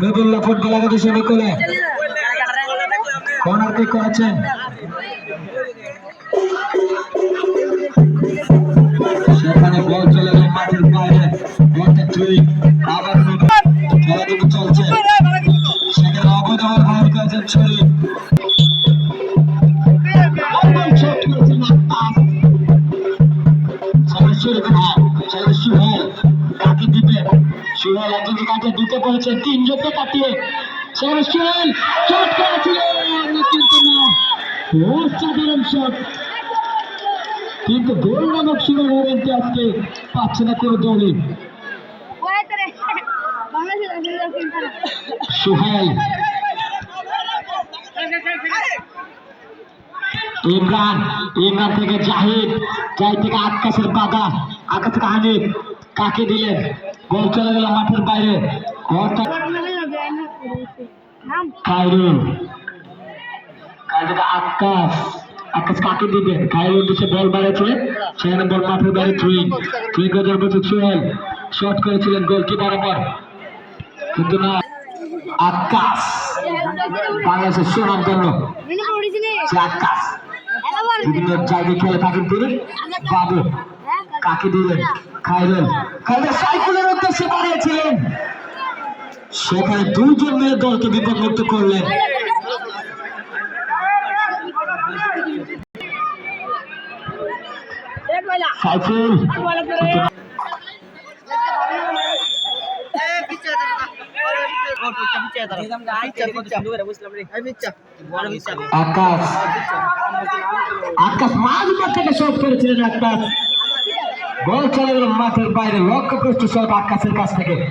মেদুল্লাহ football একাদশী নিকলে corner kick করেছেন সেখানে বল চলে গেল মাঠের বাইরে। বলটা আবার চলছে। সেখানে অবৈধ ফাউল করেছেন শরীফ বলেছে তিনজনকে কাটিয়ে। সেখানে সুহেল শট করেছিলেন। কিন্তু না, অসাধারণ শট কিন্তু গোল নামক ওরেন্টে আজকে পাচ্ছে না কোনো দলই। সুহেল। ইমরান ইমরান থেকে জাহিদ জাহিদ থেকে আকাশের বাধা আকাশ থেকে হানিফ, কাকে দিলেন? গোল চলে গেল মাঠের বাইরে। খায়রুল থেকে আকাশ আকাশ কাকে দিবে? খায়রুল দিচ্ছে বল বাড়াচ্ছে সেখানে বল মাঠের বাইরে থ্রি থ্রি গজের বলছে সোহেল। শট করেছিলেন গোলকি বরাবর কিন্তু না, আকাশ। বাংলাদেশের সুনাম সে আকাশ। বিভিন্ন জায়গায় খেলে থাকেন তিনি। বাবু, কাকে দিলেন? খাইলেন খাইলেন সাইকেলের উদ্দেশ্যে বাড়িয়েছিলেন সেখানে দুইজন মেয়ে দলকে বিপদমুক্ত করলেন। আকাশ। আকাশ আকাশ। মাঠের বাইরে। আকাশের কাছ থেকে।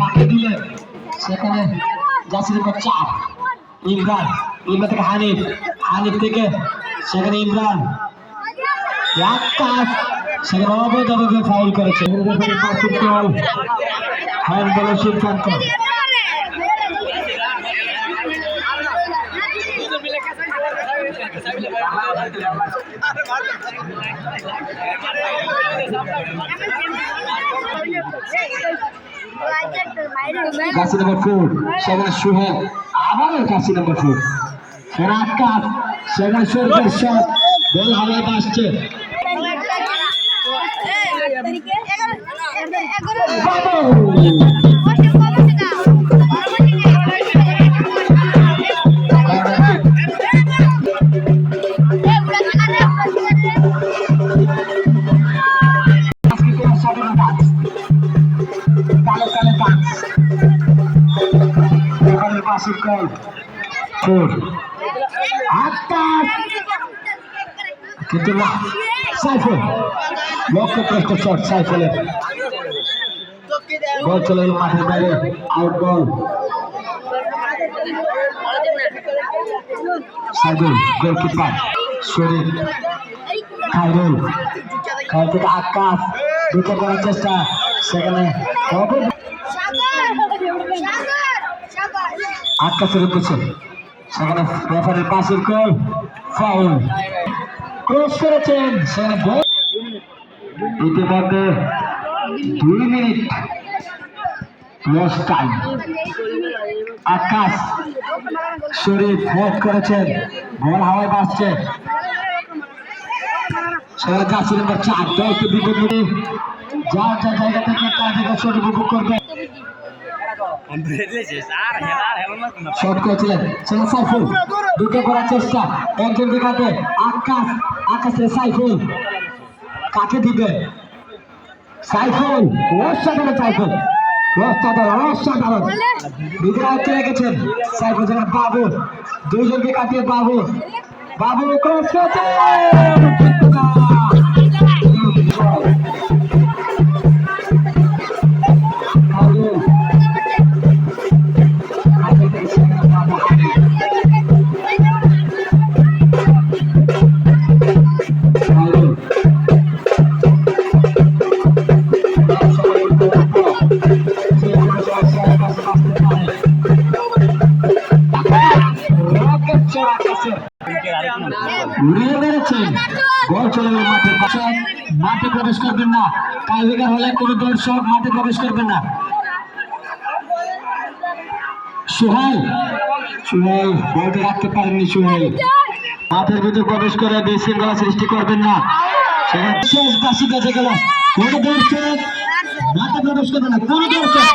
কাকে দিলেন সেখানে উপর চাপ। ইমরান ইমরান থেকে হানিফ হানিফ থেকে সেখানে ইমরান। আকাশ সেখানে অবৈধভাবে ফাউল করেছে। বল হ্যান্ড বলের সিদ্ধান্ত কাশি নাম্বার ফোর সেখানে শুভ আবারও কাশি নাম্বার ফোর সেখানে আকাশ সেখানে সরকার শট বল হাওয়ায় বাসছে আজকে ফোর আকাশ কিন্তু না সাইফুল লক্ষ্য প্রশ্ন শট সাইফুলের বল চলে গেল মাঠের বাইরে। Out ball Saidul goalkeeper Sharif Khairul Khairul থেকে আকাশ দুটো করার চেষ্টা। সেখানে কবে আকাশের উদ্দেশ্যে সেখানে রেফারির পাশের কল ফাউল ক্রস করেছেন, সেখানে ইতিমধ্যে দুই minute time Akash Sharif head করেছেন বল হাওয়ায় বাসছে সেখানে নম্বর চার, দলকে বিপদ যার যার জায়গা থেকে শরীর উপভোগ করবে। শট করেছিলেন। সেখানে সাইফুল। দুটো করার চেষ্টা। একজন আকাশ আকাশের সাইফুল। কাকে দিবে? সাইফুল। অসাধারণ সাইফুল। সাইফুল সেখানে বাবু দুইজনকে বাবু বাবু উড়িয়ে মেরেছেন গোল চলে মাঠে প্রবেশ করবেন না। টাইব্রেকার হলে কোনো দর্শক মাঠে প্রবেশ করবেন না। সোহেল সোহেল বলতে রাখতে পারেননি সোহেল মাঠের ভিতরে প্রবেশ করে বিশৃঙ্খলা সৃষ্টি করবেন না। সেখানে শেষ বাসি কাছে গেল। কোনো দর্শক মাঠে প্রবেশ করবে না, কোনো দর্শক।